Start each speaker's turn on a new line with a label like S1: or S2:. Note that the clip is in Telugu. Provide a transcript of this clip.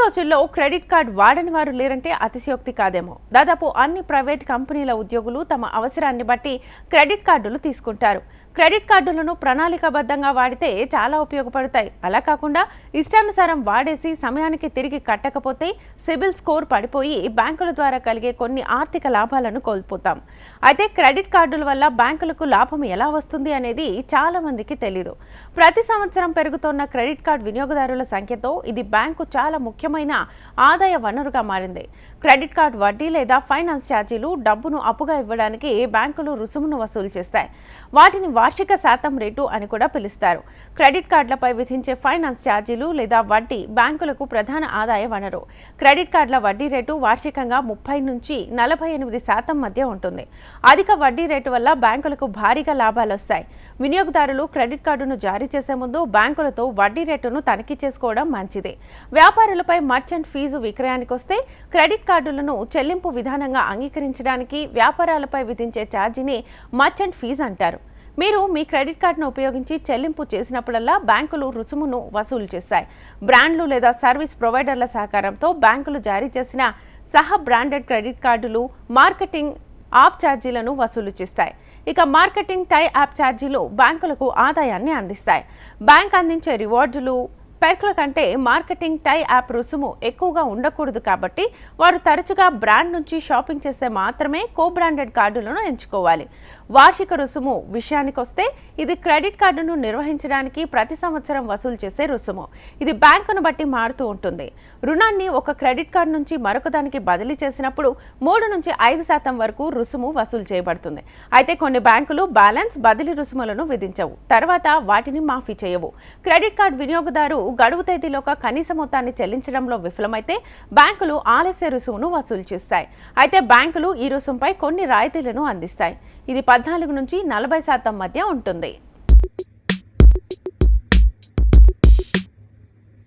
S1: రోజుల్లో క్రెడిట్ కార్డ్ వాడని వారు లేరంటే అతిశయోక్తి కాదేమో. దాదాపు అన్ని ప్రైవేట్ కంపెనీల ఉద్యోగులు తమ అవసరాన్ని బట్టి క్రెడిట్ కార్డులు తీసుకుంటారు. క్రెడిట్ కార్డులను ప్రణాళికాబద్ధంగా వాడితే చాలా ఉపయోగపడతాయి. అలా కాకుండా ఇష్టానుసారం వాడేసి సమయానికి తిరిగి కట్టకపోతే సిబిల్ స్కోర్ పడిపోయి బ్యాంకుల ద్వారా కలిగే కొన్ని ఆర్థిక లాభాలను కోల్పోతాం. అయితే క్రెడిట్ కార్డుల వల్ల బ్యాంకులకు లాభం ఎలా వస్తుంది అనేది చాలా మందికి తెలీదు. ప్రతి సంవత్సరం పెరుగుతోన్న క్రెడిట్ కార్డు వినియోగదారుల సంఖ్యతో ఇది బ్యాంకు చాలా ముఖ్యమైన ఆదాయ వనరుగా మారింది. క్రెడిట్ కార్డు వడ్డీ లేదా ఫైనాన్స్ ఛార్జీలు డబ్బును అప్పుగా ఇవ్వడానికి బ్యాంకులు రుసుమును వసూలు చేస్తాయి. వాటిని వార్షిక శాతం రేటు అని కూడా పిలుస్తారు. క్రెడిట్ కార్డులపై విధించే ఫైనాన్స్ ఛార్జీలు లేదా వడ్డీ బ్యాంకులకు ప్రధాన ఆదాయ వనరు. క్రెడిట్ కార్డుల వడ్డీ రేటు వార్షికంగా ముప్పై నుంచి నలభై ఎనిమిది శాతం మధ్య ఉంటుంది. అధిక వడ్డీ రేటు వల్ల బ్యాంకులకు భారీగా లాభాలు వస్తాయి. వినియోగదారులు క్రెడిట్ కార్డును జారీ చేసే ముందు బ్యాంకులతో వడ్డీ రేటును తనిఖీ చేసుకోవడం మంచిది. వ్యాపారులపై మర్చెంట్ ఫీజు విక్రయానికి వస్తే క్రెడిట్ కార్డులను చెల్లింపు విధానంగా అంగీకరించడానికి వ్యాపారాలపై విధించే ఛార్జీని మర్చెంట్ ఫీజు అంటారు. మీరు మీ క్రెడిట్ కార్డును ఉపయోగించి చెల్లింపు చేసినప్పుడల్లా బ్యాంకులు రుసుమును వసూలు చేస్తాయి బ్రాండ్లు లేదా సర్వీస్ ప్రొవైడర్ల సహకారంతో బ్యాంకులు జారీ చేసిన సహా బ్రాండెడ్ క్రెడిట్ కార్డులు మార్కెటింగ్ ఆప్ ఛార్జీలను వసూలు చేస్తాయి. ఇక మార్కెటింగ్ టై యాప్ ఛార్జీలు బ్యాంకులకు ఆదాయాన్ని అందిస్తాయి. బ్యాంక్ అందించే రివార్డులు పెర్క్ల కంటే మార్కెటింగ్ టై యాప్ రుసుము ఎక్కువగా ఉండకూడదు కాబట్టి వారు తరచుగా బ్రాండ్ నుంచి షాపింగ్ చేస్తే మాత్రమే కో బ్రాండెడ్ కార్డులను ఎంచుకోవాలి. వార్షిక రుసుము విషయానికొస్తే ఇది క్రెడిట్ కార్డును నిర్వహించడానికి ప్రతి సంవత్సరం వసూలు చేసే రుసుము. ఇది బ్యాంకును బట్టి మారుతూ ఉంటుంది. రుణాన్ని ఒక క్రెడిట్ కార్డు నుంచి మరొక దానికి బదిలీ చేసినప్పుడు మూడు నుంచి ఐదు శాతం వరకు రుసుము వసూలు చేయబడుతుంది. అయితే కొన్ని బ్యాంకులు బ్యాలెన్స్ బదిలీ రుసుములను విధించవు. తర్వాత వాటిని మాఫీ చేయవు. క్రెడిట్ కార్డు వినియోగదారు గడువు తేదీలోగా కనీస మొత్తాన్ని చెల్లించడంలో విఫలమైతే బ్యాంకులు ఆలస్య రుసుమును వసూలు చేస్తాయి. అయితే బ్యాంకులు ఈ రుసుంపై కొన్ని రాయితీలను అందిస్తాయి. ఇది పద్నాలుగు నుంచి నలభై శాతం మధ్య ఉంటుంది.